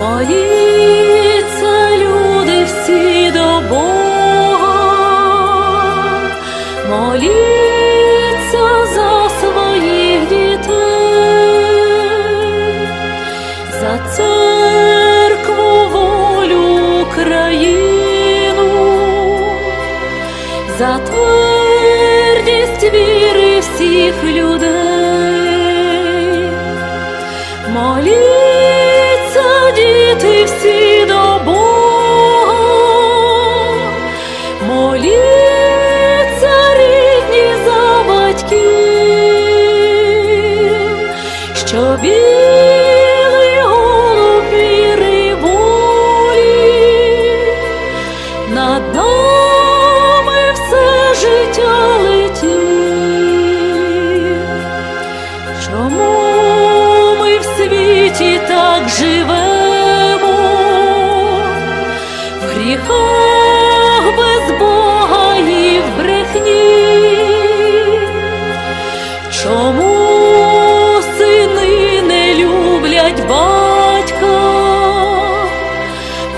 Моліться, люди всі до Бога, моліться за своїх дітей, за церкву волю Україну, за твердість віри всіх людей. Моліться, білий голуб віри над нами все життя летів. Чому ми в світі так живемо, в гріхах без в брехні? Чому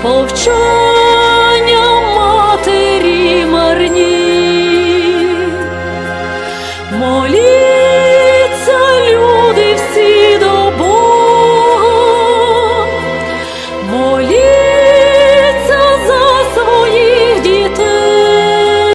не люблять батька, повчать